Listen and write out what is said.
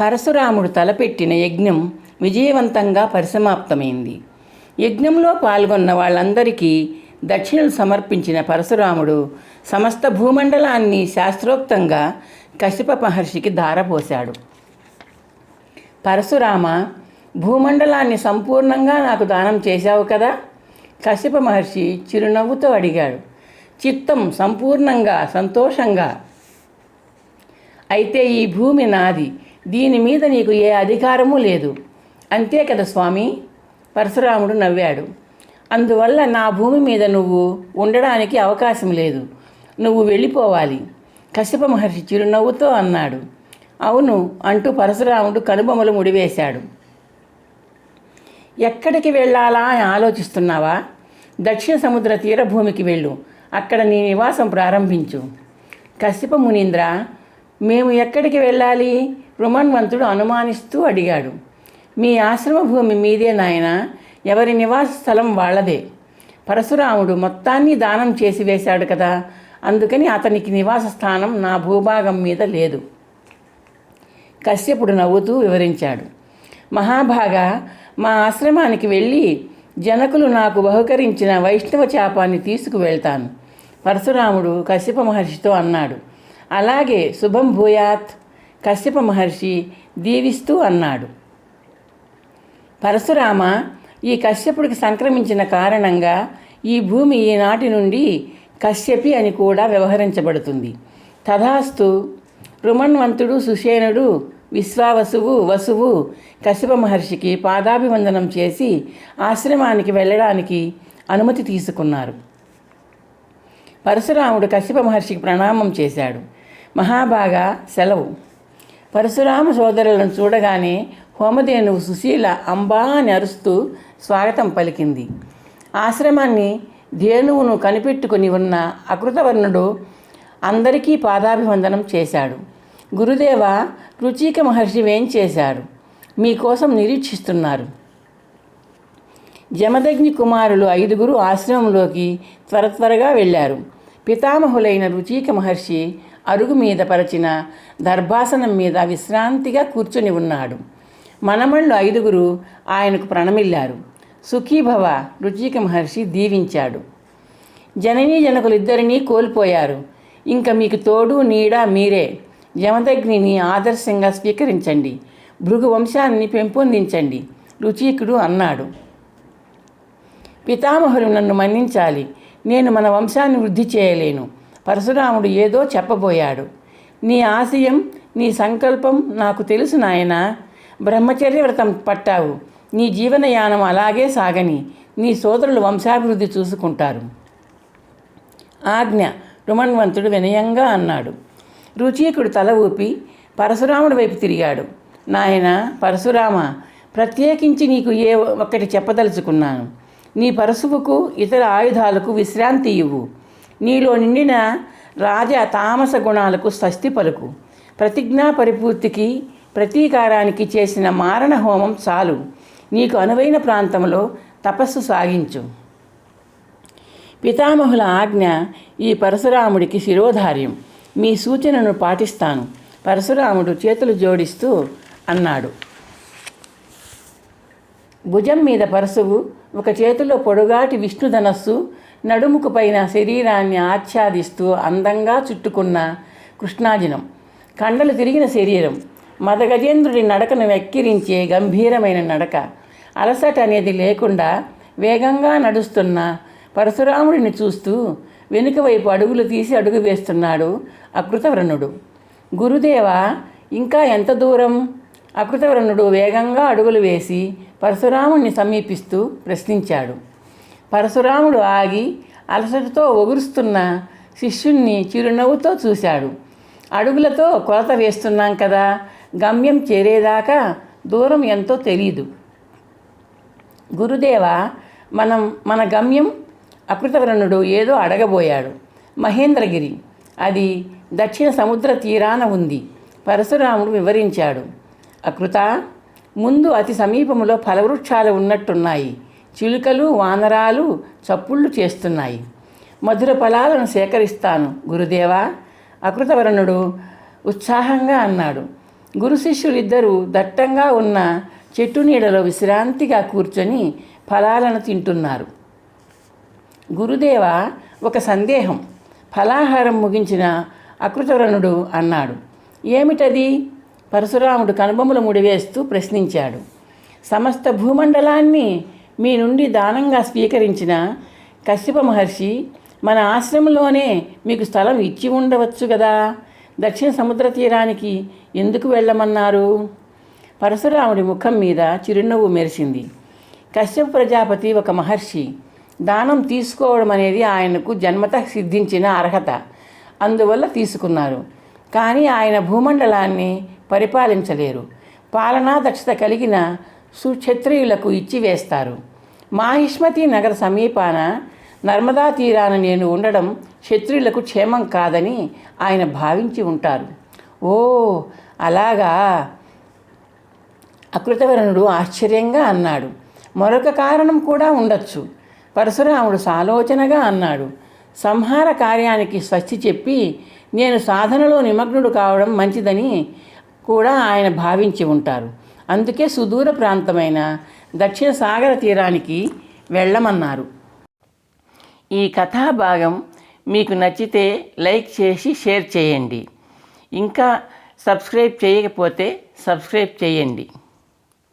పరశురాముడు తలపెట్టిన యజ్ఞం విజయవంతంగా పరిసమాప్తమైంది. యజ్ఞంలో పాల్గొన్న వాళ్ళందరికీ దక్షిణలు సమర్పించిన పరశురాముడు సమస్త భూమండలాన్ని శాస్త్రోక్తంగా కశ్యప మహర్షికి ధారపోశాడు. పరశురామ భూమండలాన్ని సంపూర్ణంగా నాకు దానం చేశావు కదా కశ్యప మహర్షి చిరునవ్వుతో అడిగాడు. చిత్తం సంపూర్ణంగా సంతోషంగా. అయితే ఈ భూమి నాది. దీని మీద నీకు ఏ అధికారము లేదు. అంతే కదా స్వామి? పరశురాముడు నవ్వాడు. అందువల్ల నా భూమి మీద నువ్వు ఉండడానికి అవకాశం లేదు. నువ్వు వెళ్ళిపోవాలి. కశ్యప మహర్షి చిరునవ్వుతో అన్నాడు. అవును అంటూ పరశురాముడు కనుబొమ్మలు ముడివేశాడు. ఎక్కడికి వెళ్ళాలా అని ఆలోచిస్తున్నావా? దక్షిణ సముద్ర తీరభూమికి వెళ్ళు. అక్కడ నీ నివాసం ప్రారంభించు. కశ్యప మునీంద్ర మేము ఎక్కడికి వెళ్ళాలి? రుమన్వంతుడు అనుమానిస్తూ అడిగాడు మీ ఆశ్రమ భూమి మీదే నాయన? ఎవరి నివాస స్థలం వాళ్ళదే? పరశురాముడు మొత్తాన్ని దానం చేసి వేశాడు కదా అందుకని అతనికి నివాస స్థానం నా భూభాగం మీద లేదు. కశ్యపుడు నవ్వుతూ వివరించాడు మహాభాగ మా ఆశ్రమానికి వెళ్ళి జనకులు నాకు బహుకరించిన వైష్ణవ చాపాన్ని తీసుకువెళ్తాను పరశురాముడు కశ్యప మహర్షితో అన్నాడు. అలాగే శుభం భూయాత్. కశ్యప మహర్షి దీవిస్తూ అన్నాడు. పరశురామ ఈ కశ్యపుడికి సంక్రమించిన కారణంగా ఈ భూమి ఈనాటి నుండి కశ్యపి అని కూడా వ్యవహరించబడుతుంది. తథాస్తు రుమన్వంతుడు సుషేనుడు విశ్వావసువు వసువు కశ్యప మహర్షికి పాదాభివందనం చేసి ఆశ్రమానికి వెళ్ళడానికి అనుమతి తీసుకున్నారు. పరశురాముడు కశ్యప మహర్షికి ప్రణామం చేశాడు. మహాభాగా సెలవు. పరశురామ సోదరులను చూడగానే హోమధేనువు సుశీల అంబా అని అరుస్తూ స్వాగతం పలికింది. ఆశ్రమాన్ని ధేనువును కనిపెట్టుకుని ఉన్న అకృతవర్ణుడు అందరికీ పాదాభివందనం చేశాడు. గురుదేవ రుచిక మహర్షి వేం చేశాడు మీకోసం నిరీక్షిస్తున్నారు. జమదగ్ని కుమారులు ఐదుగురు ఆశ్రమంలోకి త్వర త్వరగా వెళ్ళారు. పితామహులైన రుచిక మహర్షి అరుగు మీద పరచిన దర్భాసనం మీద విశ్రాంతిగా కూర్చుని ఉన్నాడు. మనమళ్ళు ఐదుగురు ఆయనకు ప్రణమిల్లారు. సుఖీభవ రుచిక మహర్షి దీవించాడు. జననీ జనకులిద్దరినీ కోల్పోయారు. ఇంకా మీకు తోడు నీడ మీరే. యమదగ్నిని ఆదర్శంగా స్వీకరించండి. భృగు వంశాన్ని పెంపొందించండి. రుచీకుడు అన్నాడు. పితామహులు నన్ను మన్నించాలి. నేను మన వంశాన్ని వృద్ధి చేయలేను. పరశురాముడు ఏదో చెప్పబోయాడు. నీ ఆశయం నీ సంకల్పం నాకు తెలుసు నాయన. బ్రహ్మచర్య వ్రతం పట్టావు. నీ జీవనయానం అలాగే సాగని. నీ సోదరులు వంశాభివృద్ధి చూసుకుంటారు. ఆజ్ఞ రుమణ్వంతుడు వినయంగా అన్నాడు. రుచీకుడు తల ఊపి పరశురాముడి వైపు తిరిగాడు. నాయన పరశురామ ప్రత్యేకించి నీకు ఏ ఒక్కటి చెప్పదలుచుకున్నాను. నీ పరశువుకు ఇతర ఆయుధాలకు విశ్రాంతి ఇవ్వు. నీలో నిండిన రాజ తామస గుణాలకు స్వస్తి పలుకు. ప్రతిజ్ఞా పరిపూర్తికి ప్రతీకారానికి చేసిన మారణ హోమం చాలు. నీకు అనువైన ప్రాంతంలో తపస్సు సాగించు. పితామహుల ఆజ్ఞ ఈ పరశురాముడికి శిరోధార్యం. మీ సూచనను పాటిస్తాను. పరశురాముడు చేతులు జోడిస్తూ అన్నాడు. భుజం మీద పరశువు ఒక చేతిలో పొడుగాటి విష్ణుధనస్సు నడుముకు పైన శరీరాన్ని ఆచ్ఛాదిస్తూ అందంగా చుట్టుకున్న కృష్ణాజినం. కండలు తిరిగిన శరీరం. మదగజేంద్రుడి నడకను వెక్కిరించే గంభీరమైన నడక. అలసట అనేది లేకుండా వేగంగా నడుస్తున్న పరశురాముడిని చూస్తూ వెనుక వైపు అడుగులు తీసి అడుగు వేస్తున్నాడు అకృతవ్రణుడు. గురుదేవ ఇంకా ఎంత దూరం? అకృతవ్రణుడు వేగంగా అడుగులు వేసి పరశురాముణ్ణి సమీపిస్తూ ప్రశ్నించాడు. పరశురాముడు ఆగి అలసటతో ఒగురుస్తున్న శిష్యుణ్ణి చిరునవ్వుతో చూశాడు. అడుగులతో కొలత వేస్తున్నాం కదా గమ్యం చేరేదాకా దూరం ఎంతో తెలీదు. గురుదేవ మనం మన గమ్యం అకృతవరణుడు ఏదో అడగబోయాడు. మహేంద్రగిరి అది దక్షిణ సముద్ర తీరాన ఉంది పరశురాముడు వివరించాడు. అకృత ముందు అతి సమీపంలో ఫలవృక్షాలు ఉన్నట్టున్నాయి. చిలుకలు వానరాలు చప్పుళ్ళు చేస్తున్నాయి. మధుర ఫలాలను సేకరిస్తాను. గురుదేవా అకృతవరణుడు ఉత్సాహంగా అన్నాడు. గురు శిష్యులిద్దరూ దట్టంగా ఉన్న చెట్టు నీడలో విశ్రాంతిగా కూర్చొని ఫలాలను తింటున్నారు. గురుదేవ ఒక సందేహం. ఫలాహారం ముగించిన అకృతవరణుడు అన్నాడు. ఏమిటది? పరశురాముడు కనుబొమ్మలు ముడివేస్తూ ప్రశ్నించాడు. సమస్త భూమండలాన్ని మీ నుండి దానంగా స్వీకరించిన కశ్యప మహర్షి మన ఆశ్రమంలోనే మీకు స్థలం ఇచ్చి ఉండవచ్చు కదా దక్షిణ సముద్ర తీరానికి ఎందుకు వెళ్ళమన్నారు? పరశురాముడి ముఖం మీద చిరునవ్వు మెరిసింది. కశ్యప ప్రజాపతి ఒక మహర్షి దానం తీసుకోవడం అనేది ఆయనకు జన్మత సిద్ధించిన అర్హత అందువల్ల తీసుకున్నారు. కానీ ఆయన భూమండలాన్ని పరిపాలించలేరు. పాలనా దక్షత కలిగిన సుక్షత్రియులకు ఇచ్చి వేస్తారు. మాహిష్మతి నగర సమీపాన నర్మదా తీరాన నేను ఉండడం క్షత్రియులకు క్షేమం కాదని ఆయన భావించి ఉంటారు. ఓ అలాగా. అకృతవరణుడు ఆశ్చర్యంగా అన్నాడు. మరొక కారణం కూడా ఉండొచ్చు. పరశురాముడు సాలోచనగా అన్నాడు. సంహార కార్యానికి స్వస్తి చెప్పి నేను సాధనలో నిమగ్నుడు కావడం మంచిదని కూడా ఆయన భావించి ఉంటారు. అందుకే సుదూర ప్రాంతమైన దక్షిణ సాగర తీరానికి వెళ్ళమన్నారు. ఈ కథా భాగం మీకు నచ్చితే లైక్ చేసి షేర్ చేయండి. ఇంకా సబ్స్క్రైబ్ చేయకపోతే సబ్స్క్రైబ్ చేయండి.